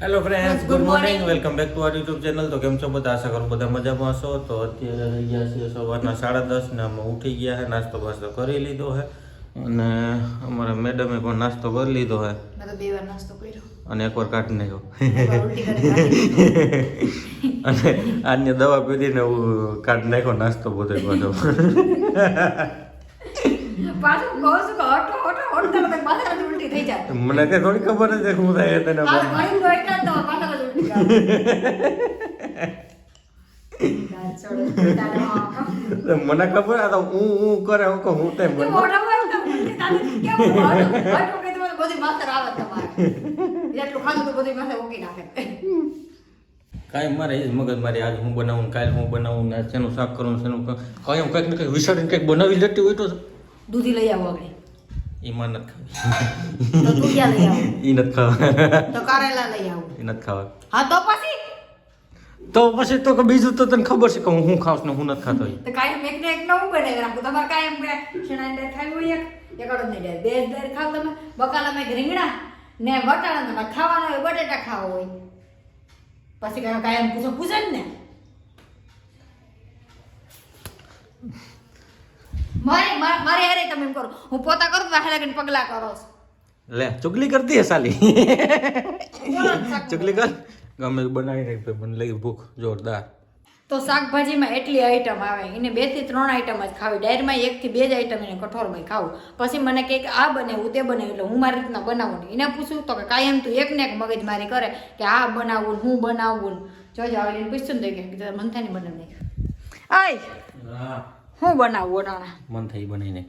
Hello friends good morning welcome back to our YouTube channel તો કેમ છો બધા? આશા કરું બધા મજામાં હશો. તો અત્યારે થઈ ગયા છે સવારના સાડા દસ ને અમે ઉઠી ગયા છે નાસ્તો બાસ્તો કરી લીધો છે અને અમારા મેડમે પણ નાસ્તો કરી લીધો છે અને એકવાર કાઢી નાખ્યો. અને આજની દવા પીધીને હું કાઢી નાખ્યો નાસ્તો બધો પાછો કે તો ઉલટી થઈ જાય. મને તે થોડી ખબર જ છે શું થાય તને આ દોડતા તો પાટા ઉલટી તારા મને ખબર આ તો હું હું કરે હું કહું હું તે કે મને એકદમ ઉલટી થાય. કેમ કે તમારે બધી માથે આવે તમારે. એટલું ખાધું તો બધી માથે મૂકી નાખે. કાંઈ મારે એ મગજ મારી આજ હું બનાવું કાલ હું બનાવું ને શેનું શાક કરું શેનું ક- કાંઈ હું કંઈક ને કંઈક વિચારીને કંઈક બનાવી લેતી હોય તો દૂધી લઈ આવો આગળ. ઈમાં નથી ખાવી તો દૂધિયા લઈ આવો ઈ નથી ખાવા તો કારેલા લઈ આવો ઈ નથી ખાવા હા તો પછી તો પછી તો બીજું તો તને ખબર છે કે હું શું ખાઉં ને હું નથી ખાતો. તો કાયમ એક ને એક નવું બનાવી રાખું તમારે કાયમ બે શેણા ડેર ખાવી હોય એક એક અડદની ડેર બે ડેર ખાવ તમે બકાલામાં એક રીંગણા ને વટાણા તમે ખાવાના હોય બટેટા ખાવા હોય પછી કાયમ પૂછો પૂછે ને મારે મારે હારે તમે એમ કરો. હું પોતા કરું તો હાલે પગલા કરો. લે ચુગલી કરતી હે સાલી. ને ચુગલી કર. ગમે બનાવી નાખ મને લઈ ભૂખ જોરદાર. તો શાકભાજીમાં એટલી આઈટમ આવે એને બેથી ત્રણ આઈટમ જ ખાવી. ડાયરમાં એક થી બે જ આઈટમ એને કઠોળમાં ખાવું. પછી મને કહે કે આ હું તે બનાવ્યું એટલે હું મારી રીતના બનાવું નહીં એને પૂછું તો કે કાયમ તું એક ને એક મગજમારી કરે કે આ બનાવું હું બનાવું ને. જોજો આવે પૂછ્યું પૂછશું ને તો કે મનથાની બનાવી નાખ આય. હા બનાવવું ઓટાણા મન થઈ બનાવીને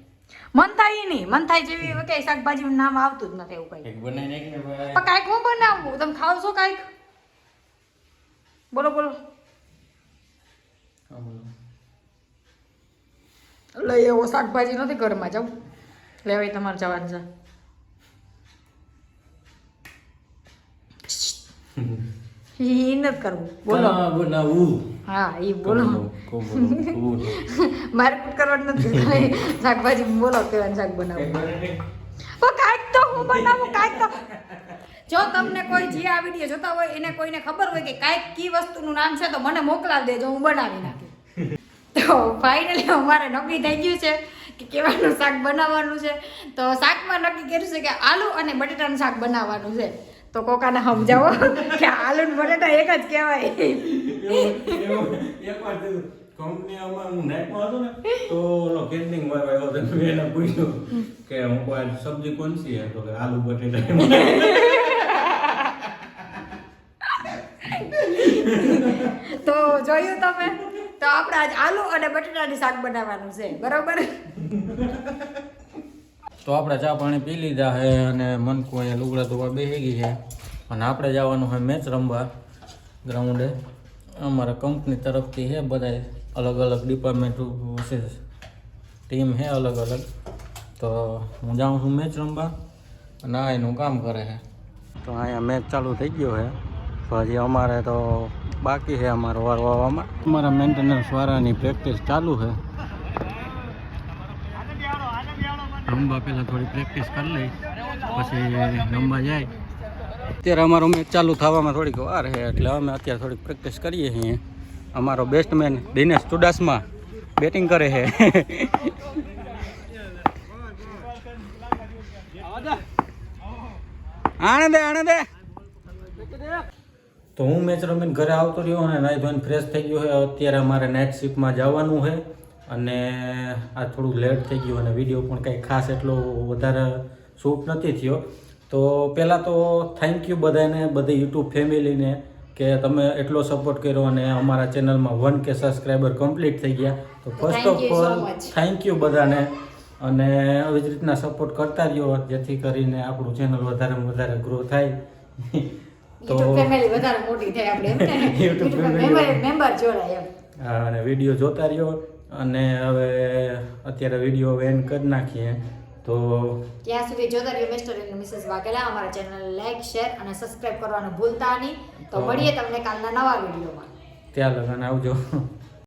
મનથાઈ નહીં. મનથાઈ જેવી કે શાકભાજી નામ આવતું જ નથી એવું કઈ બનાવીને બનાવી ભાઈ. પણ કાંઈક હું બનાવું? તમે ખાવ છો કાંઈક? બોલો બોલો. લઈ એવો શાકભાજી નથી ઘરમાં. જાઉં લેવાય તમારે જવાનું છે. ઈ નથી કરવું. બોલો. બનાવું હા ઈ બોલો? મારે કુટ કરવાનું નથી. શાકભાજી બોલો કેવાનું શાક બનાવું કાંઈક તો હું બનાવું કાંઈક તો. જો તમને કોઈ જે આ વીડિયો જોતા હોય એને કોઈને ખબર હોય કે કાંઈક કી વસ્તુનું નામ છે તો મને મોકલાવી દેજો હું બનાવી નાખી તો ફાઇનલી અમારે નક્કી થઈ ગયું છે. કે કેવાનું શાક બનાવવાનું છે? તો શાકમાં નક્કી કર્યું છે કે આલુ અને બટેટાનું શાક બનાવવાનું છે. તો કોકાને સમજાવો કે આલુ ને બટેટા એક જ કહેવાય. એવું- એવું એકવાર થયું. કંપનીમાં હું નાઇટમાં હતો ને તો ઓલો કેન્ટીન વાળો આવ્યો હતો મેં એને પૂછ્યું કે હું કોઈ સબ્જી કોણ સી હે તો કે આલુ બટેટા તો જોયું તમે? તો આપણે આજ આલુ અને બટાટાની શાક બનાવવાનું છે બરોબર? તો આપણે ચા પાણી પી લીધા છે અને મનકુ અહીંયા લુગડા ધોવા બેસી ગઈ છે અને આપણે જવાનું છે મેચ રમવા ગ્રાઉન્ડે અમારા કંપની તરફથી છે બધા અલગ અલગ ડિપાર્ટમેન્ટ ટીમ છે અલગ અલગ. તો હું જાઉં છું મેચ રમવા અને આ એનું કામ કરે છે તો અહીંયા મેચ ચાલુ થઈ ગયો છે પછી અમારે તો બાકી છે અમારો વાર વાવામાં અમારા મેન્ટેનન્સ વાળાની પ્રેક્ટિસ ચાલુ છે. રમવા પહેલાં થોડી પ્રેક્ટિસ કરી લઈ, પછી રમવા જાય. અત્યારે અમારો મેચ ચાલુ થવામાં થોડીક વાર છે, એટલે અમે અત્યારે થોડીક પ્રેક્ટિસ કરીએ છીએ. અમારો બેસ્ટમેન દિનેશ ચુડાસમા બેટિંગ કરે છે. આણંદે આણંદે. તો હું મેચ રમીને ઘરે આવતો રહ્યો અને નાઈ ધોઈને ફ્રેશ થઈ ગયો છે અત્યારે અમારે નાઇટ શિફ્ટમાં જવાનું છે અને આ થોડું લેટ થઈ ગયું અને વીડિયો પણ કંઈ ખાસ એટલો વધારે શૂટ નથી થયો. તો પહેલાં તો થેન્ક યુ બધાને બધી યુટ્યુબ ફેમિલીને કે તમે એટલો સપોર્ટ કર્યો અને અમારા ચેનલમાં વન કે સબસ્ક્રાઈબર કમ્પ્લીટ થઈ ગયા. તો first of all thank you બધાને અને આવી જ રીતના સપોર્ટ કરતા રહ્યો. જેથી કરીને આપણું ચેનલ વધારેમાં વધારે ગ્રો થાય. તો ફેમિલી વધારે મોટી થાય આપણે એમ ને. YouTube YouTube family. Member member જોડાય એમ. હા, અને વીડિયો જોતા રહ્યો. અને હવે અત્યારે વીડિયો એન્ડ કરી નાખીએ. તો ત્યાં સુધી જોતા રહ્યો મિસ્ટર એન્ડ મિસેસ વાઘેલા. અમારા ચેનલ લાઈક શેર અને સબસ્ક્રાઇબ કરવાનું ભૂલતા નહીં. તો તો- મળીએ તમને કાલના નવા વિડીયોમાં ત્યાં લગન આવજો.